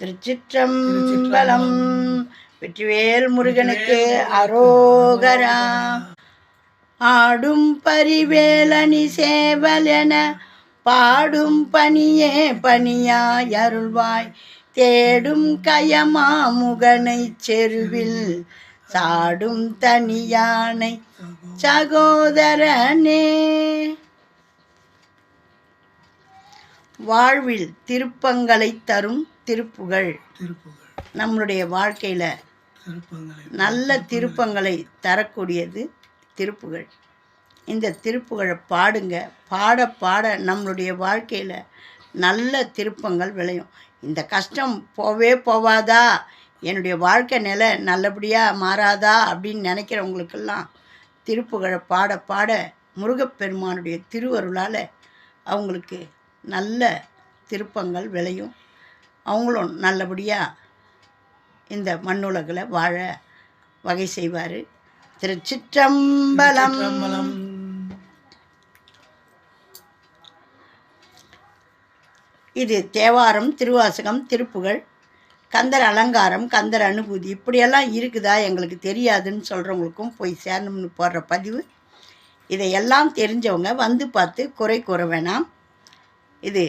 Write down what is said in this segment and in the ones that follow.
திருச்சிற்றம்பலம். வெற்றிவேல் முருகனுக்கு அரோகரா. ஆடும் பரிவேலனி சேவலென பாடும் பணியே பணியாய் அருள்வாய். தேடும் கயமா முகனை செருவில் சாடும் தனியானை சகோதரனே. வாழ்வில் திருப்பங்களை தரும் திருப்புகள். திருப்புகள். நம்மளுடைய வாழ்க்கையில் நல்ல திருப்பங்களை தரக்கூடியது திருப்புகள். இந்த திருப்புகழை பாடுங்க. பாட பாட நம்மளுடைய வாழ்க்கையில் நல்ல திருப்பங்கள் விளையும். இந்த கஷ்டம் போவே போவாதா? என்னுடைய வாழ்க்கை நிலை நல்லபடியாக மாறாதா? அப்படின்னு நினைக்கிறவங்களுக்கெல்லாம் திருப்புகழை பாட பாட முருகப்பெருமானுடைய திருவருளால் அவங்களுக்கு நல்ல திருப்பங்கள் விளையும். அவங்களும் நல்லபடியாக இந்த மண்ணுலகில் வாழ வகை செய்வார். திருச்சிற்றம்பலம். இது தேவாரம் திருவாசகம் திருப்புகழ் கந்தர் அலங்காரம் கந்தர் அனுபூதி இப்படியெல்லாம் இருக்குதா எங்களுக்கு தெரியாதுன்னு சொல்கிறவங்களுக்கும் போய் சேரணும்னு போடுற பதிவு. இதையெல்லாம் தெரிஞ்சவங்க வந்து பார்த்து குறை கூற வேணாம். இது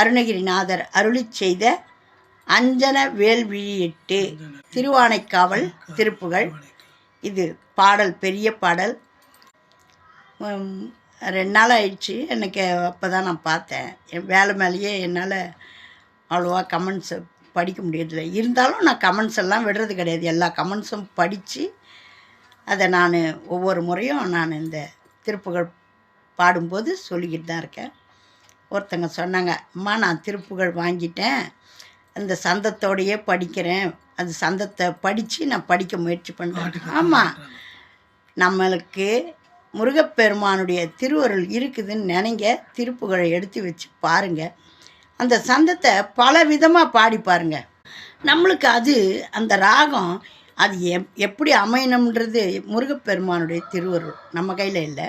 அருணகிரிநாதர் அருளி செய்த அஞ்சன வேல்விழியிட்டு திருவானைக்காவல் திருப்புகழ் இது பாடல் பெரிய பாடல். ரெண்டு நாள் ஆயிடுச்சு. எனக்கு அப்போ தான் நான் பார்த்தேன். என் வேலை மேலேயே என்னால் அவ்வளோவா கமெண்ட்ஸை படிக்க முடியறதில்ல. இருந்தாலும் நான் கமெண்ட்ஸ் எல்லாம் விடுறது கிடையாது. எல்லா கமெண்ட்ஸும் படித்து அதை நான் ஒவ்வொரு முறையும் நான் இந்த திருப்புகழ் பாடும்போது சொல்லிக்கிட்டு தான் இருக்கேன். ஒருத்தங்க சொன்னாங்க அம்மா நான் திருப்புகழ் வாங்கிட்டேன். அந்த சந்தத்தோடையே படிக்கிறேன். அந்த சந்தத்தை படித்து நான் படிக்க முயற்சி பண்ணுறேன் ஆமாம் நம்மளுக்கு முருகப்பெருமானுடைய திருவருள் இருக்குதுன்னு நினைங்க. திருப்புகழை எடுத்து வச்சு பாருங்க. அந்த சந்தத்தை பல விதமாக பாடி பாருங்க. நம்மளுக்கு அது அந்த ராகம் அது எப் எப்படி அமையணுன்றது முருகப்பெருமானுடைய திருவருள் நம்ம கையில் இல்லை.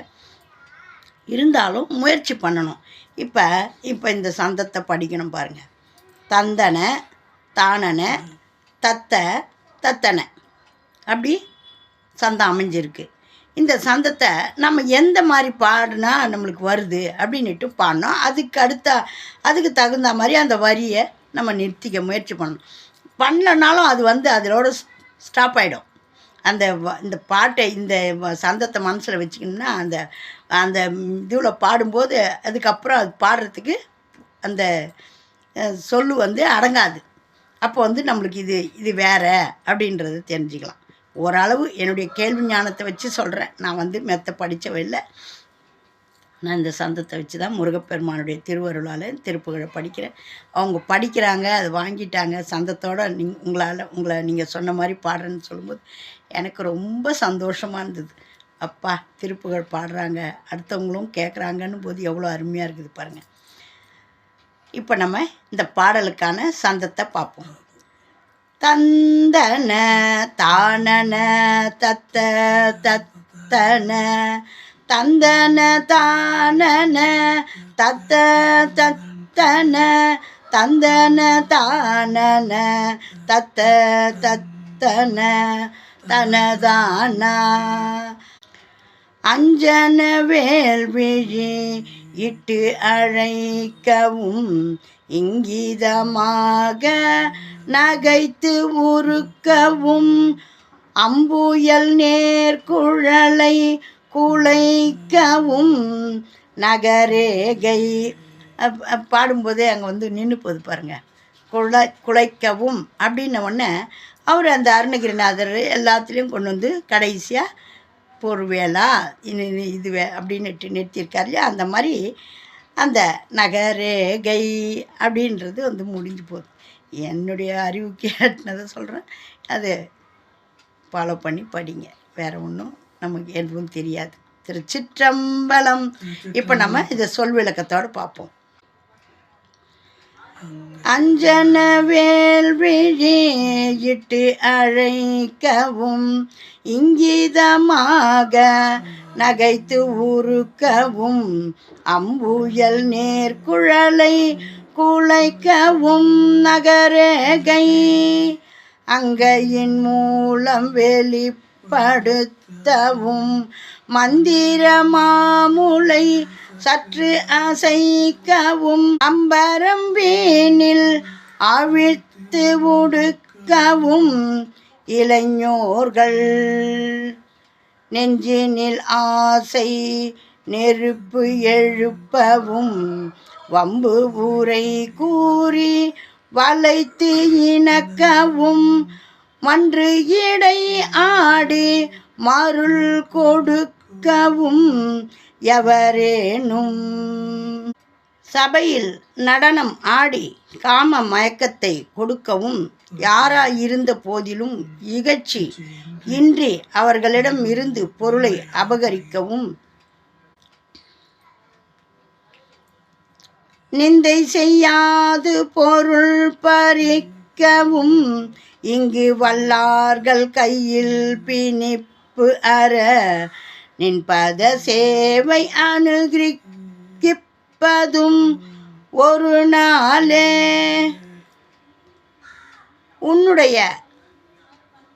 இருந்தாலும் முயற்சி பண்ணணும். இப்போ இப்போ இந்த சந்தத்தை படிக்கணும் பாருங்கள் தந்தனை தானனை தத்த தத்தனை. அப்படி சந்தம் அமைஞ்சிருக்கு. இந்த சந்தத்தை நம்ம எந்த மாதிரி பாடினா நம்மளுக்கு வருது அப்படின்ட்டு பாடினோம் அதுக்கு அடுத்த அதுக்கு தகுந்த மாதிரி அந்த வரியை நம்ம நிறுத்திக்க முயற்சி பண்ணணும். பண்ணலனாலும் அது வந்து அதோட ஸ்டாப் ஆகிடும் அந்த வ- இந்த பாட்டை இந்த வ- சந்தத்தை மனசில் வச்சுக்கணும்னா அந்த அந்த இதுவில் பாடும்போது அதுக்கப்புறம் அது பாடுறதுக்கு அந்த சொல்லு வந்து அடங்காது. அப்போ வந்து நம்மளுக்கு இது இது வேற அப்படின்றத தெரிஞ்சுக்கலாம். ஓரளவு என்னுடைய கேள்வி ஞானத்தை வச்சு சொல்கிறேன் நான் வந்து மெத்த படித்தவ இல்லை. நான் இந்த சந்தத்தை வச்சு தான் முருகப்பெருமானுடைய திருவருளால் திருப்புகழை படிக்கிறேன். அவங்க படிக்கிறாங்க அது வாங்கிட்டாங்க. சந்தத்தோடு நீ உங்களால் உங்களை நீங்கள் சொன்ன மாதிரி பாடுறேன்னு சொல்லும்போது எனக்கு ரொம்ப சந்தோஷமாக இருந்தது. அப்பா திருப்புகழ் பாடுறாங்க அடுத்தவங்களும் கேட்குறாங்கன்னு போது எவ்வளோ அருமையாக இருக்குது பாருங்கள் இப்போ நம்ம இந்த பாடலுக்கான சந்தத்தை பார்ப்போம். தந்தன தானன தத்த தத்தன தந்தன தானன தத்த தத்தன தந்தன தானன தத்த தத்தன தனதானா? அஞ்சன வேல்விழி இட்டு அழைக்கவும் இங்கிதமாக நகைத்து உருக்கவும் அம்புயல் நேர்குழலை குலைக்கவும் நகரேகை. பாடும்போதே அங்கே வந்து நின்று போகுது பாருங்கள் குலை குலைக்கவும். அப்படின்ன உடனே அவர் அந்த அருணகிரிநாதர் எல்லாத்துலேயும் கொண்டு வந்து கடைசியாக பொறுவேலா இது இது வே- அப்படின்னுட்டு நிறுத்தியிருக்காரு இல்லையா? அந்த மாதிரி அந்த நகரேகை அப்படின்றது வந்து முடிஞ்சு போகுது. என்னுடைய அறிவுக்கு எட்டினதை சொல்கிறேன் அது ஃபாலோ பண்ணி படிங்க. வேறு ஒன்றும் நமக்கு எதுவும் தெரியாது. திருச்சிற்றம்பலம். இப்போ நம்ம இதை சொல் விளக்கத்தோடு பார்ப்போம். அஞ்சன வேல்விழியிட்டு அழைக்கவும் இங்கிதமாக நகைத்து உருக்கவும் அம்புயல் நேர்குழலை குலைக்கவும் நகரேகை அங்கையின் மூலம் வெளிப்படுத்தவும் மந்திரமாமுலை சற்று அசைக்கவும் அம்பரம் வீணில் அவிழ்த்து உடுக்கவும் இளைஞர்கள் நெஞ்சினில் ஆசை நெருப்பு எழுப்பவும் வம்பு ஊரை கூறி வளைத்து இணக்கவும் மன்று இடை ஆடி மருள் கொடுக்கவும் எவரேனும். சபையில் நடனம் ஆடி காம மயக்கத்தை கொடுக்கவும் யாராயிருந்த போதிலும் இகழ்ச்சி இன்றி அவர்களிடம் இருந்து பொருளை அபகரிக்கவும். நிந்தை செய்யாது பொருள் பறிக்கவும். இங்கு வல்லார்கள் கையில் பிணிப்பு அற நின்பத சேவை அனுகிரிப்பதும் ஒரு நாளே. உன்னுடைய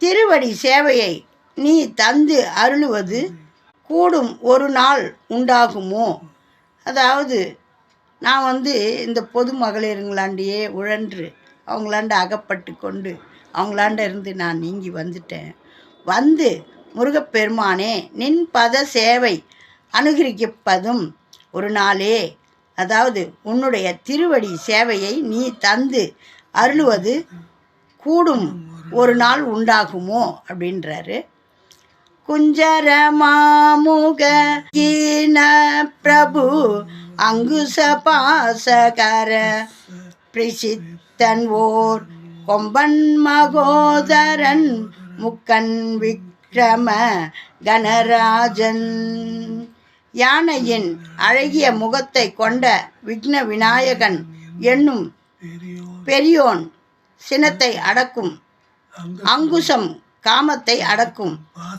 திருவடி சேவையை நீ தந்து அருளுவது கூடும் ஒரு நாள் உண்டாகுமோ? அதாவது நான் வந்து இந்த பொது மகளிருங்களாண்டியே உழன்று அவங்களாண்ட அகப்பட்டு கொண்டு அவங்களாண்ட இருந்து நான் நீங்கி வந்துட்டேன். வந்து முருகப்பெருமானே நின் பத சேவை அனுகரிக்கப்பதும் ஒரு நாளே. அதாவது உன்னுடைய திருவடி சேவையை நீ தந்து அருளுவது கூடும் ஒரு நாள் உண்டாகுமோ அப்படின்றாரு. குஞ்சர மாமுக கீன பிரபு அங்குச பாசகர பிரசித்தன் ஓர் கொம்பன் மகோதரன் முக்கன் விக்ரம கணராஜன் யானையின் அழகிய முகத்தை கொண்ட விக்ன விநாயகன் என்னும் பெரியோன் சினத்தை அடக்கும். அங்குசம் காமத்தை அடக்கும்.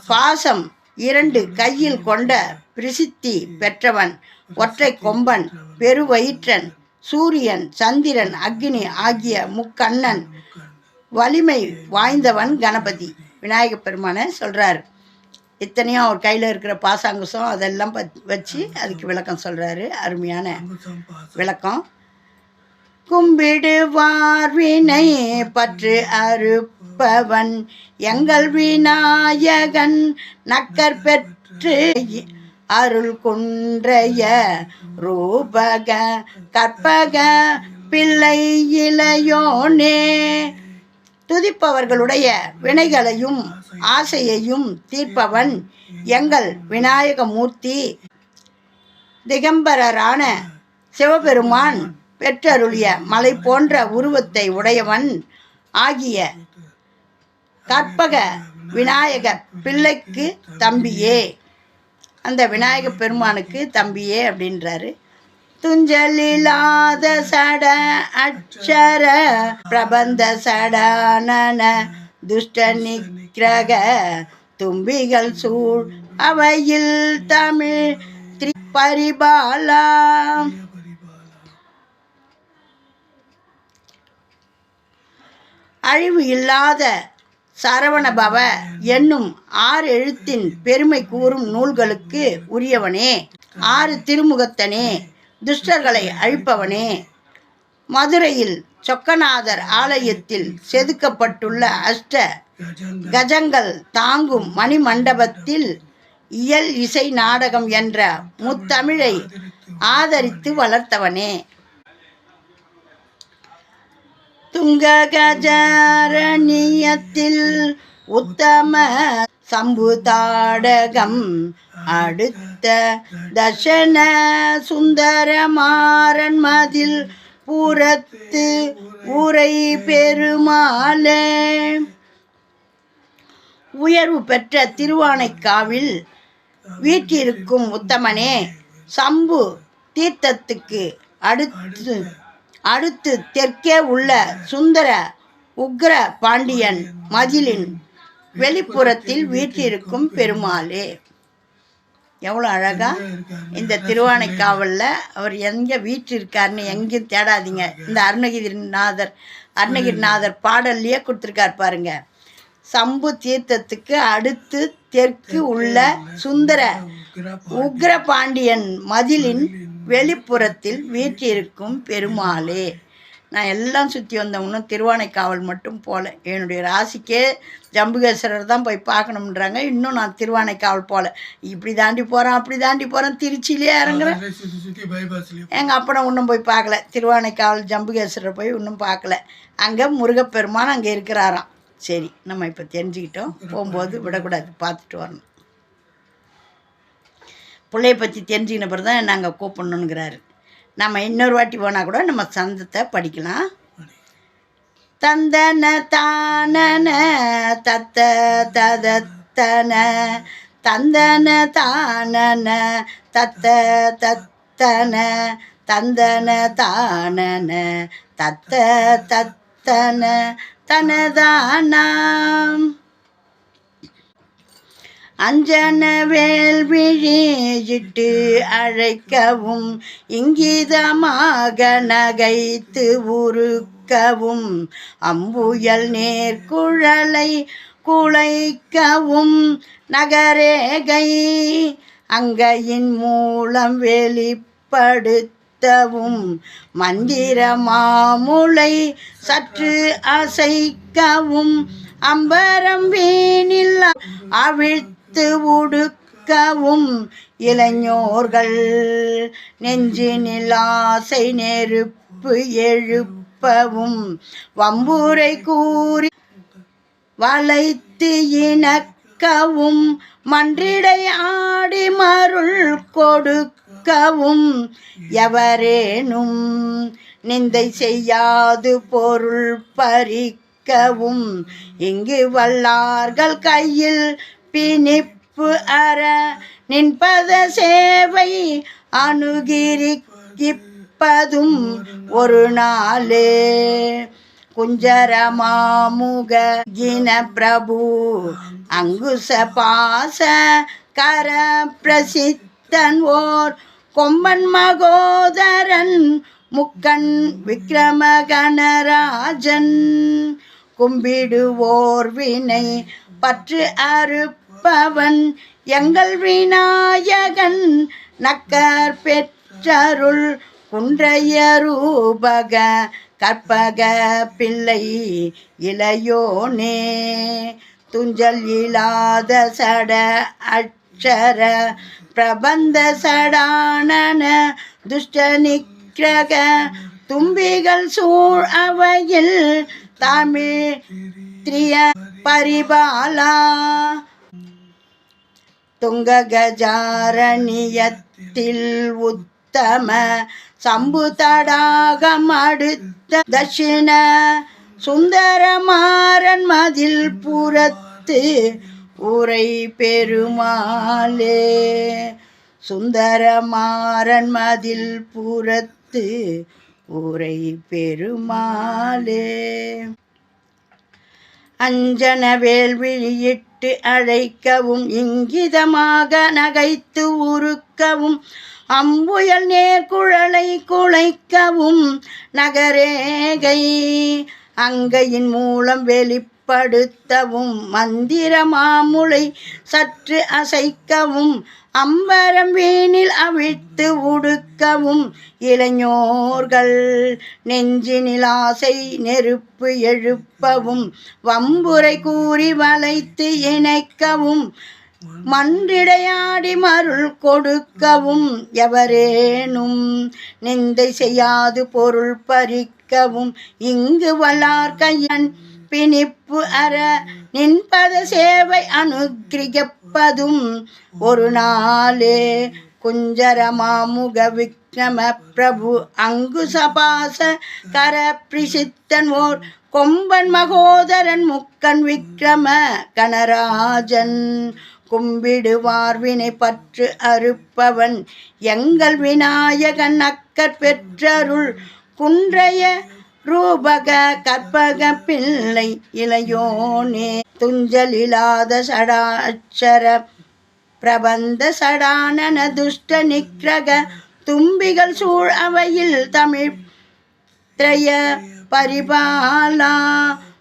பாசம் இரண்டு கையில் கொண்ட பிரசித்தி பெற்றவன் ஒற்றை கொம்பன் பெருவயிற்றன் சூரியன் சந்திரன் அக்னி ஆகிய முக்கண்ணன் வலிமை வாய்ந்தவன் கணபதி. விநாயக பெருமானை சொல்கிறார் இத்தனையும் அவர் கையில் இருக்கிற பாசாங்குசம் அதெல்லாம் வச்சு அதுக்கு விளக்கம் சொல்கிறாரு அருமையான விளக்கம். கும்பிடுவார் வினை பற்று அறுப்பவன். எங்கள் விநாயகன் நக்கர் பெற்று அருள் குன்றைய ரூபக கற்பக பிள்ளை இளையோனே. துதிப்பவர்களுடைய வினைகளையும் ஆசையையும் தீர்ப்பவன் எங்கள் விநாயகமூர்த்தி. திகம்பரரான சிவபெருமான் பெற்றருளிய மலை போன்ற உருவத்தை உடையவன் ஆகிய கற்பக விநாயகர் பிள்ளைக்கு தம்பியே. அந்த விநாயக பெருமானுக்கு தம்பியே அப்படின்றாரு. துஞ்சலில்லாத சட அக்ஷர பிரபந்த சடானன துஷ்ட நிக்கிரக தும்பிகள் சூழ் அவையில் தமிழ் திரிபரிபாலா அழிவு இல்லாத சரவணபவ என்னும் ஆறு எழுத்தின் பெருமை கூறும் நூல்களுக்கு உரியவனே. ஆறு திருமுகத்தனே. துஷ்டர்களை அழிப்பவனே. மதுரையில் சொக்கநாதர் ஆலயத்தில் செதுக்கப்பட்டுள்ள அஷ்ட கஜங்கள் தாங்கும் மணிமண்டபத்தில் இயல் இசை நாடகம் என்ற முத்தமிழை ஆதரித்து வளர்த்தவனே. துங்க கஜரணியத்தில் உத்தம சம்பு தாடகம். அடுத்த தர்ஷன சுந்தரமாறன் மதில் புறத்து உரை பெருமாளே. உயர்வு பெற்ற திருவானைக்காவில் வீற்றிருக்கும் உத்தமனே சம்பு தீர்த்தத்துக்கு அடுத்து அடுத்து தெற்கே உள்ள சுந்தர உக்ர பாண்டியன் மதிலின் வெளிப்புறத்தில் வீற்றிருக்கும் பெருமாளே. எவ்வளோ அழகாக இந்த திருவானைக்காவலில் அவர் எங்கே வீற்றிருக்காருன்னு இருக்காருன்னு எங்கேயும் தேடாதீங்க. இந்த அருணகிரிநாதர் அருணகிரிநாதர் பாடல்லையே கொடுத்துருக்கார் பாருங்க. சம்பு தீர்த்தத்துக்கு அடுத்து தெற்கு உள்ள சுந்தர உக்ர பாண்டியன் மதிலின் வெளிப்புறத்தில் வீற்றிருக்கும் பெருமாளே. நான் எல்லாம் சுற்றி வந்தேன் இன்னும் திருவானைக்காவல் மட்டும் போகல என்னுடைய ராசிக்கே ஜம்புகேஸ்வரர் தான் போய் பார்க்கணுன்றாங்க இன்னும் நான் திருவானைக்காவல் போகல இப்படி தாண்டி போகிறேன் அப்படி தாண்டி போகிறேன் திருச்சியிலே இறங்குறேன். எங்கள் அப்பனை இன்னும் போய் பார்க்கல. திருவானைக்காவல் ஜம்புகேஸ்வரர் போய் இன்னும் பார்க்கல. அங்கே முருகப்பெருமான் அங்கே இருக்கிறாராம். சரி நம்ம இப்போ தெரிஞ்சுக்கிட்டோம். போகும்போது விடக்கூடாது பார்த்துட்டு வரணும். பிள்ளைய பற்றி தெரிஞ்சுக்கின பிறகு தான் நாங்கள் கூப்பிடணுங்கிறாரு நம்ம இன்னொரு வாட்டி போனால் கூட நம்ம சந்தத்தை படிக்கலாம். தந்தன தானன தத்த ததத்தன. தந்தன தானன தத்த தத்தன. தந்தன தானன தத்த தத்தன. தனதானாம். அஞ்சன வேல்விழியிட்டு அழைக்கவும் இங்கிதமாக நகைத்து உருக்கவும் அம்புயல் நேர்குழலை குழைக்கவும் நகரேகை அங்கையின் மூலம் வெளிப்படுத்தவும் மந்திர மாமுலை சற்று அசைக்கவும் அம்பரம் வீணில் அவிழ்த்து உடுக்கவும் இளைஞர்கள் நெஞ்சினில் ஆசை நெருப்பு எழுப்பவும் வம்புரை கூறி வளைத்து இணக்கவும் மன்றிடை ஆடி மருள் கொடுக்கவும் எவரேனும் நிந்தை செய்யாது பொருள் பறிக்கவும் இங்கு வல்லார்கள் கையில் பிணிப்பு அற நின்பத சேவை அணுகிரிப்பதும் ஒரு நாளே. குஞ்சரமாமுக கின பிரபு அங்குச பாச கர பிரசித்தன் ஓர் கொம்பன் மகோதரன் முக்கன் விக்ரம கணராஜன் கும்பிடுவோர் வினை பற்று அறுப்பவன் எங்கள் விநாயகன் நக்கர் பெற்றருள் குன்றைய ரூபக கற்பக பிள்ளை இளையோனே. துஞ்சல் இல்லாத சட அட்சர பிரபந்த சடானன துஷ்ட நிக்கிரக தும்பிகள் சூழ் அவையில் தமிழ் திரிய பரிபாலா. துங்ககஜாரணியத்தில் உத்தம சம்பு தடாகம் அடுத்த தட்சிண சுந்தரமாறன் மதில் புறத்து உரை பெருமாளே. சுந்தரமாறன் மதில் புறத்து உரை பெருமாளே. அஞ்சன வேல்விழியிட்டு அழைக்கவும் இங்கிதமாக நகைத்து உருக்கவும் அம்புயல் நேர்குழலை குலைக்கவும் நகரேகை அங்கையின் மூலம் வெளிப்படுத்தவும் மந்திர மாமுலை சற்று அசைக்கவும் அம்பரம் வீணில் அவிழ்த்து உடுக்கவும் இளைஞர்கள் நெஞ்சினில் ஆசை நெருப்பு எழுப்பவும் வம்புரை கூறி வளைத்து இணைக்கவும் மன்றிடையாடி மருள் கொடுக்கவும் எவரேனும் நிந்தை செய்யாது பொருள் பறிக்கவும் இங்கு வளார் கையன் பிணிப்பு அற நின்பத சேவை அனுகிரிகப்பதும் ஒரு நாளே. குஞ்சரமாமுக விக்ரம பிரபு அங்குசபாச கர பிரிசித்தன் ஓர் கொம்பன் மகோதரன் முக்கன் விக்ரம கணராஜன் கும்பிடுவார் வினை பற்று அறுப்பவன் எங்கள் விநாயகன் அக்கற் பெற்றருள் குன்றைய ரூபக கற்பக பிள்ளை இளையோனே துஞ்சலில்லாத சடாட்சர பிரபந்த சடானன துஷ்ட நிக்ரக தும்பிகள் சூழ் அவையில் தமிழ் திரைய பரிபாலா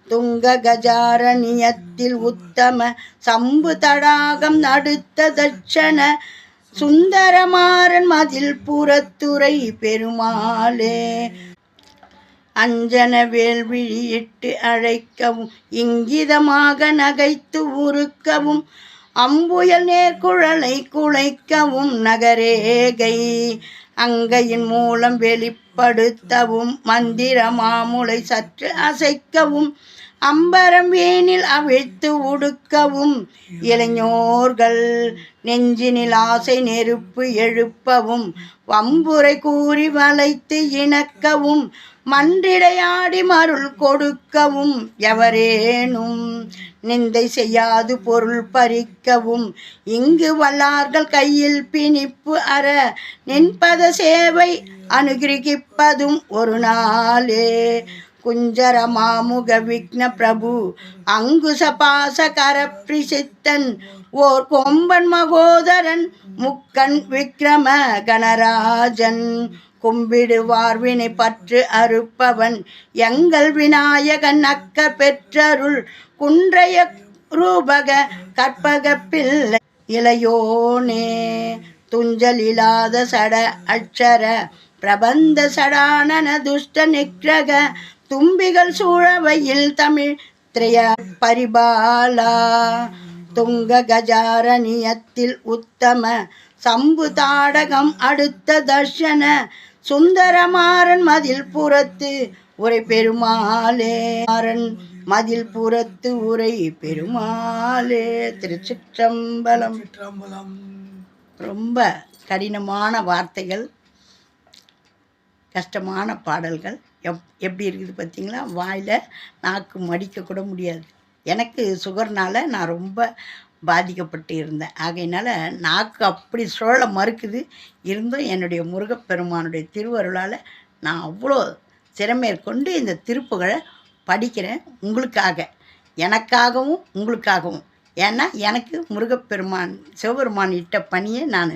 துங்க கஜாரணியத்தில் உத்தம சம்பு தடாகம் நடுத்த தட்சண சுந்தரமாறன் மதில் புறத்துறை பெருமாளே. அஞ்சன வேல்விழியிட்டு அழைக்கவும் இங்கிதமாக நகைத்து உருக்கவும் அம்புயல் நேர்குழலை குலைக்கவும் நகரேகை. அங்கையின் மூலம் வெளிப்படுத்தவும் மந்திர மாமுளை சற்று அசைக்கவும் அம்பரம் வேனில் அவிழ்த்து உடுக்கவும் இளைஞர்கள் நெஞ்சினில் ஆசை நெருப்பு எழுப்பவும் வம்புரை கூறி வளைத்து இணக்கவும் மன்றிடையாடி மருள் கொடுக்கவும் எவரேனும் நிந்தை செய்யாது பொருள் பறிக்கவும். இங்கு வல்லார்கள் கையில் பிணிப்பு அற நின்பத சேவை அனுகிரகிப்பதும் ஒரு நாளே. குஞ்சர மாமுக விக்ன பிரபு அங்குச பாச கரப்பிரிசித்தன் ஓர் கொம்பன் மகோதரன் முக்கன் விக்ரம கணராஜன் கும்பிடுவார் வினை பற்று அறுப்பவன். எங்கள் விநாயகன் அக்க பெற்றருள் குன்றைய ரூபக கற்பக பிள்ளை இளையோனே துஞ்சலில்லாத சட அட்சர பிரபந்த சடானன துஷ்ட நிக்ரக தும்பிகள் சூழவையில் தமிழ் திரைய பரிபாலா. துங்க கஜாரணியத்தில் உத்தம சம்பு தாடகம் அடுத்த தர்ஷன சுந்தரமாறன் மதில் புறத்து உரை பெருமாளே. மாறன் மதில் புறத்து உரை பெருமாளே. திருச்சிற்றம்பலம். சிற்றம்பலம் ரொம்ப கடினமான வார்த்தைகள் கஷ்டமான பாடல்கள். எப் எப்படி இருக்குது பார்த்தீங்களா? வாயில் நாக்கு மடிக்க கூட முடியாது. எனக்கு சுகர்னால் நான் ரொம்ப பாதிக்கப்பட்டு இருந்தேன் ஆகையினால் நாக்கு அப்படி சுழல மறுக்குது. இருந்தும் என்னுடைய முருகப்பெருமானுடைய திருவருளால் நான் அவ்வளோ திறமேற்கொண்டு இந்த திருப்புகளை படிக்கிறேன் உங்களுக்காக. எனக்காகவும் உங்களுக்காகவும். ஏன்னா எனக்கு முருகப்பெருமான் சிவபெருமான் இட்ட பணியை நான்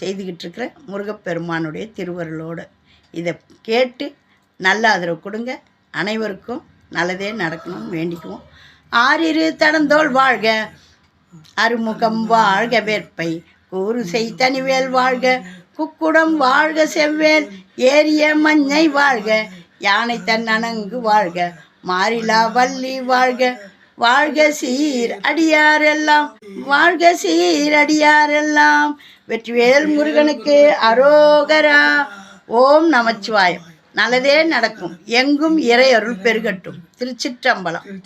செய்துக்கிட்டு இருக்கிறேன் முருகப்பெருமானுடைய திருவருளோடு. இதை கேட்டு நல்ல ஆதரவு கொடுங்க. அனைவருக்கும் நல்லதே நடக்கணும்னு வேண்டிக்குவோம். ஆறிரு தடந்தோள் வாழ்க. அருமுகம் வாழ்க வேற்பை. கூறுசை செய் தனிவேல் வாழ்க. குக்குடம் வாழ்க செவ்வேல். ஏரிய மஞ்சை வாழ்க. யானை தன் அணங்கு வாழ்க. மாறிலா வள்ளி வாழ்க. வாழ்க சீர் அடியாரெல்லாம். வாழ்க சீர் அடியாரெல்லாம். வெற்றிவேல் முருகனுக்கு அரோகரா. ஓம் நமச்சிவாயம். நல்லதே நடக்கும். எங்கும் இறையருள் பெருகட்டும். திருச்சிற்றம்பலம்.